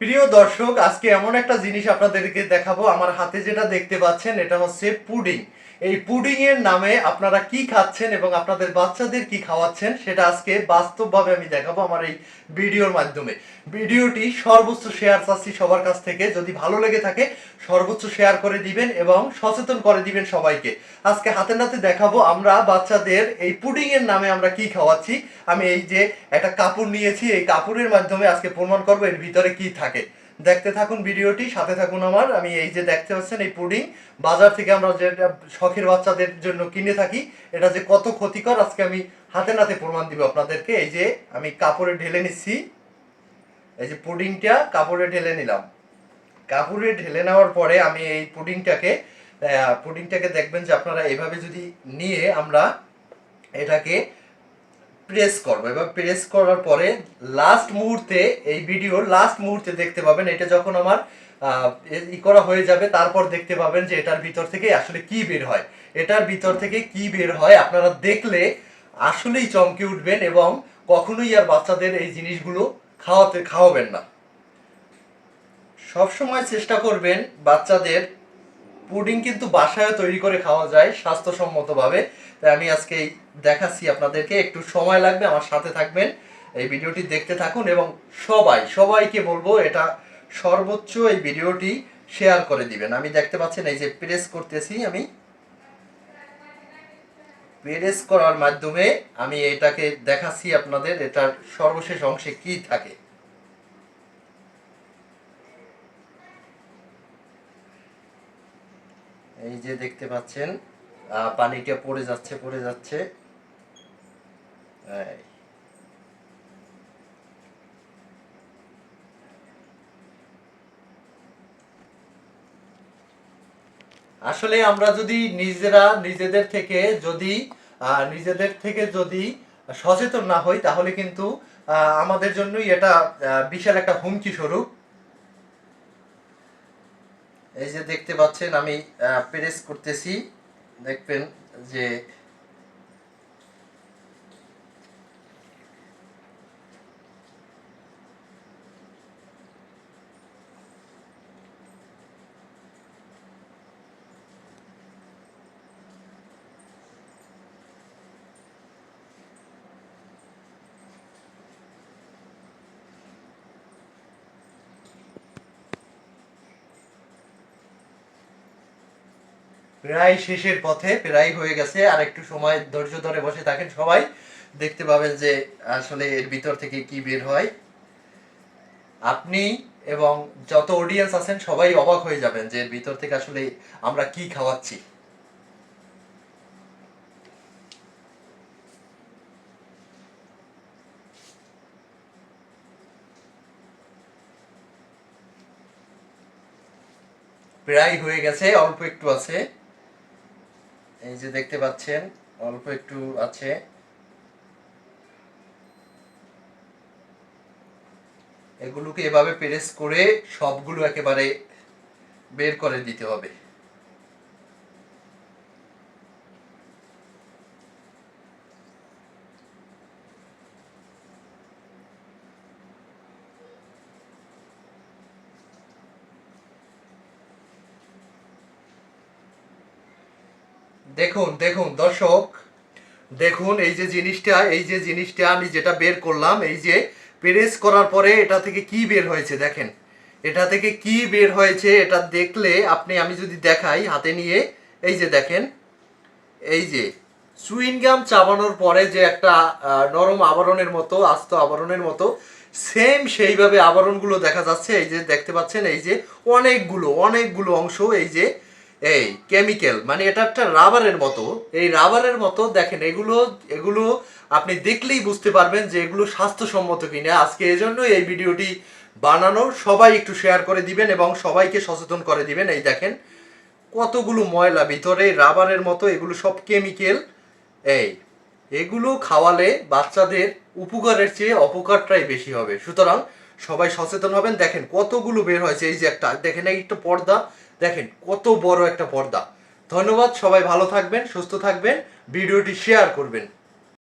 প্রিয় দর্শক, আজকে এমন একটা জিনিস আপনাদেরকে দেখাবো। আমার হাতে যেটা দেখতে পাচ্ছেন, এটা হচ্ছে পুডিং। এই পুডিং এর নামে আপনারা কি খাচ্ছেন এবং আপনাদের বাচ্চাদের কি খাওয়াচ্ছেন, সেটা আজকে বাস্তবভাবে আমি দেখাবো আমার এই ভিডিওর মাধ্যমে। ভিডিওটি সর্বোচ্চ শেয়ার চাচ্ছি সবার কাছ থেকে। যদি ভালো লেগে থাকে, সর্বোচ্চ শেয়ার করে দিবেন এবং সচেতন করে দিবেন সবাইকে। আজকে হাতে নাতে দেখাবো আমরা বাচ্চাদের এই পুডিং এর নামে আমরা কি খাওয়াচ্ছি। আমি এই যে একটা কাপড় নিয়েছি, এই কাপড়ের মাধ্যমে আজকে প্রমাণ করব এর ভিতরে কি থাকে দেখতে থাকুন ভিডিওটি, সাথে থাকুন আমার। আমি এই যে দেখতে পাচ্ছেন এই পুডিং, বাজার থেকে আমরা যেটা শখের বাচ্চাদের জন্য কিনে থাকি, এটা যে কত ক্ষতিকর, আজকে আমি হাতে নাতে প্রমাণ দিব আপনাদেরকে। এই যে আমি কাপড়ে ঢেলে নিচ্ছি। এই যে পুডিংটা কাপড়ে ঢেলে নিলাম। কাপড়ে ঢেলে নেওয়ার পরে আমি এই পুডিংটাকে পুডিংটাকে দেখবেন যে আপনারা এভাবে যদি নিয়ে আমরা এটাকে প্রেস করব। এবার প্রেস করার পরে লাস্ট মুহূর্তে এই ভিডিও লাস্ট মুহূর্তে দেখতে পাবেন, এটা যখন আমার ই করা হয়ে যাবে, তারপর দেখতে পাবেন যে এটার ভিতর থেকে আসলে কি বের হয়। এটার ভিতর থেকে কি বের হয় আপনারা দেখলে আসলেই চমকে উঠবেন এবং কখনোই আর বাচ্চাদের এই জিনিসগুলো খাওয়াতে, খাওয়াবেন না। সবসময় চেষ্টা করবেন বাচ্চাদের পুডিং কিন্তু বাসায় তৈরি করে খাওয়া যায়, স্বাস্থ্যসম্মতভাবে। তাই আমি আজকে দেখাচ্ছি আপনাদেরকে, একটু সময় লাগবে, আমার সাথে থাকবেন। এই ভিডিওটি দেখতে থাকুন এবং সবাই, সবাইকে বলব, এটা সর্বোচ্চ এই ভিডিওটি শেয়ার করে দিবেন। আমি দেখতে পাচ্ছেন, এই যে প্রেস করতেছি আমি। প্রেস করার মাধ্যমে আমি এটাকে দেখাচ্ছি আপনাদের, এটার সর্বশেষ অংশে কি থাকে। এই যে দেখতে পাচ্ছেন পানিটা পড়ে যাচ্ছে পড়ে যাচ্ছে। আসলে আমরা যদি নিজেরা, নিজেদের থেকে যদি নিজেদের থেকে যদি সচেতন না হই, তাহলে কিন্তু আমাদের জন্যই এটা বিশাল একটা হুমকি স্বরূপ। এই যে দেখতে পাচ্ছেন আমি প্রেস করতেছি। দেখবেন যে প্রায় শেষের পথে, প্রায় হয়ে গেছে। আর একটু সময় ধৈর্য ধরে বসে থাকেন সবাই। দেখতে পাবেন যে আসলে এর ভিতর থেকে কি বের হয়। আপনি এবং যত অডিয়েন্স আছেন, সবাই অবাক হয়ে যাবেন যে এর ভিতর থেকে আসলে আমরা কি খাওয়াচ্ছি। প্রায় হয়ে গেছে, অল্প একটু আছে। এই যে দেখতে পাচ্ছেন, অল্প একটু আছে। এগুলোকে এভাবে প্রেস করে সবগুলো একেবারে বের করে দিতে হবে। দেখুন দেখুন, দর্শক, দেখুন এই যে জিনিসটা, এই যে জিনিসটা আমি যেটা বের করলাম, এই যে প্রেস করার পরে এটা থেকে কি বের হয়েছে দেখেন। এটা থেকে কি বের হয়েছে এটা দেখলে আপনি, আমি যদি দেখাই হাতে নিয়ে, এই যে দেখেন, এই যে সুইনগাম চাবানোর পরে যে একটা নরম আবরণের মতো, আস্ত আবরণের মতো সেম সেইভাবে আবরণগুলো দেখা যাচ্ছে, এই যে দেখতে পাচ্ছেন, এই যে অনেকগুলো অনেকগুলো অংশ, এই যে এই কেমিক্যাল মানে এটা একটা রাবারের মতো। এই রাবারের মতো, দেখেন, এগুলো এগুলো আপনি দেখলেই বুঝতে পারবেন যে এগুলো স্বাস্থ্যসম্মত কিনা। আজকে এজন্য এই ভিডিওটি বানানো। সবাই একটু শেয়ার করে দিবেন এবং সবাইকে সচেতন করে দিবেন। এই দেখেন, কতগুলো ময়লা ভিতরে রাবারের মতো, এগুলো সব কেমিক্যাল এই, এগুলো খাওয়ালে বাচ্চাদের উপকারের চেয়ে অপকারটাই বেশি হবে। সুতরাং সবাই সচেতন হবেন। দেখেন, কতগুলো বের হয়েছে। এই যে একটা, দেখেন, এই একটা পর্দা দেখেন কত বড় একটা পর্দা। ধন্যবাদ সবাই ভালো থাকবেন সুস্থ থাকবেন ভিডিওটি শেয়ার করবেন।